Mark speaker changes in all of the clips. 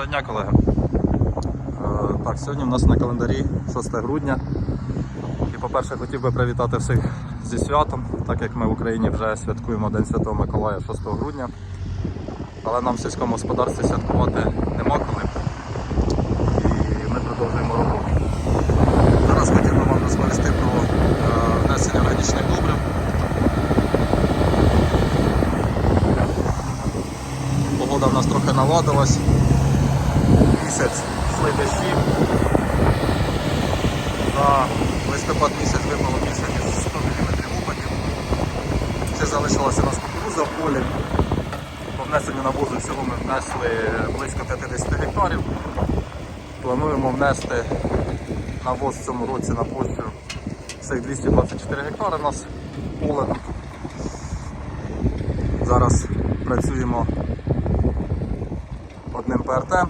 Speaker 1: Доброго дня, колеги. Е, Так, сьогодні у нас на календарі 6 грудня. І, по-перше, хотів би привітати всіх зі святом, так як ми в Україні вже святкуємо День Святого Миколая 6 грудня. Але нам в сільському господарстві святкувати нема коли. І ми продовжуємо роботу. Зараз хотів би вам розповісти про е, внесення органічних добрив. Погода в нас трохи наладилась. Місяць йшли дощі. За листопад місяць випало більше ніж 100 мм опадів. Ще залишилася у нас кукуруза полі. По внесенню навозу всього ми внесли близько 50 гектарів. Плануємо внести навоз в цьому році на площу цих 224 гектари у нас поле. Зараз працюємо одним ПРТ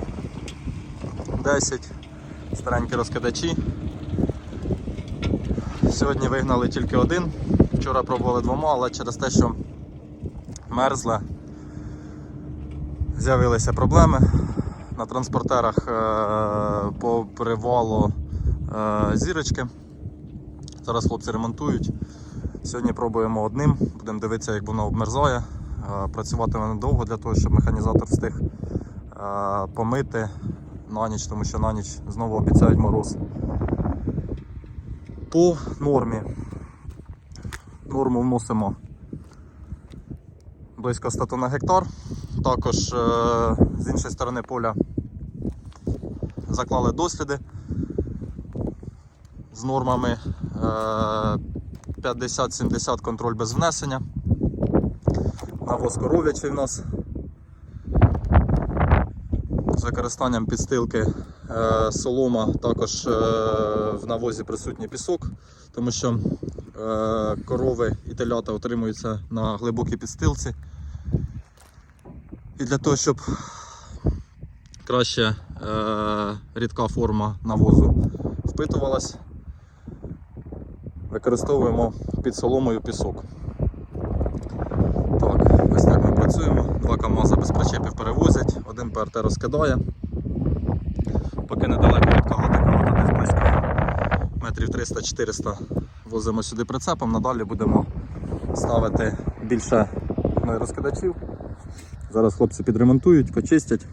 Speaker 1: 10 старенькі розкидачі. Сьогодні вигнали тільки один. Вчора пробували двома, але через те, що мерзле, з'явилися проблеми. На транспортерах е, по привалу е, зірочки. Зараз хлопці ремонтують. Сьогодні пробуємо одним, будемо дивитися, як воно обмерзає. Е, Працюватиме недовго для того, щоб механізатор встиг помити на ніч, тому що на ніч знову обіцяють мороз. По нормі. Норму вносимо близько 100 на гектар. Також е, з іншої сторони поля заклали досліди з нормами е, 50-70 контроль без внесення. Навоз коров'ячий в нас з використанням підстилки е, солома, також е, в навозі присутній пісок, тому що е, корови і телята утримуються на глибокій підстилці. І для того, щоб краще рідка форма навозу впитувалась, використовуємо під соломою пісок. Так, ось так ми працюємо. Два КАМАЗа без причепів один ПРТ розкидає. Поки недалеко від кагати, кагата десь близько метрів 300-400 возимо сюди прицепом. Надалі будемо ставити більше ну, розкидачів. Зараз хлопці підремонтують, почистять.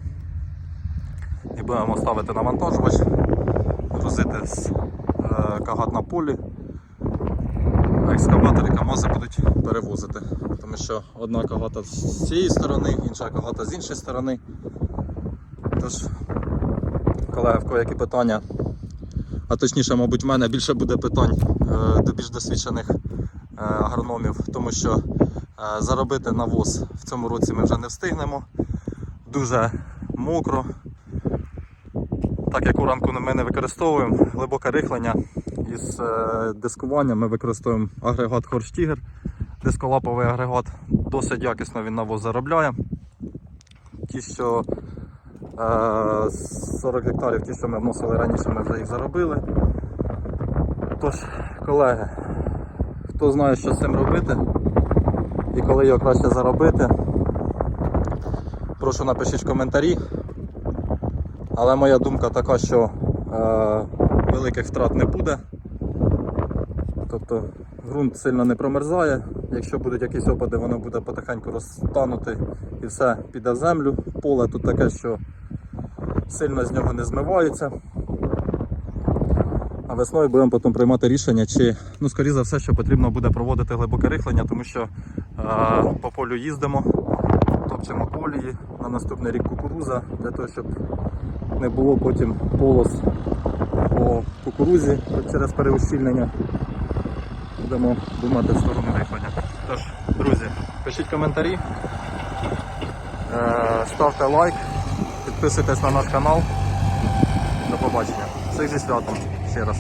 Speaker 1: І будемо ставити навантажувач, грузити з е, кагат на полі. Екскаватори КАМАЗи будуть перевозити. Тому що одна кагата з цієї сторони, інша кагата з іншої сторони. Тож, колеги, в кого які питання, а точніше, мабуть, в мене більше буде питань е, до більш досвідчених е, агрономів, тому що е, заробити навоз в цьому році ми вже не встигнемо. Дуже мокро. Так як уранку ми не використовуємо глибоке рихлення із дискуванням, ми використовуємо агрегат Хорштігер, дисколаповий агрегат. Досить якісно він навоз заробляє. Ті, що 40 гектарів, ті, що ми вносили раніше, ми вже їх заробили. Тож, колеги, хто знає, що з цим робити і коли його краще заробити, прошу напишіть коментарі. Але моя думка така, що е, великих втрат не буде. Тобто ґрунт сильно не промерзає. Якщо будуть якісь опади, воно буде потихеньку розтанути і все піде в землю. Поле тут таке, що сильно з нього не змивається. А весною будемо потім приймати рішення, чи, ну, скоріше за все, що потрібно буде проводити глибоке рихлення, тому що е, по полю їздимо, топчемо колії, на наступний рік кукуруза, для того, щоб не було потім полос по кукурузі через переущільнення. Будемо думати в сторону рихлення. Тож, друзі, пишіть коментарі, е, ставте лайк, підписуйтесь на наш канал. До побачення. Всіх зі святом ще раз.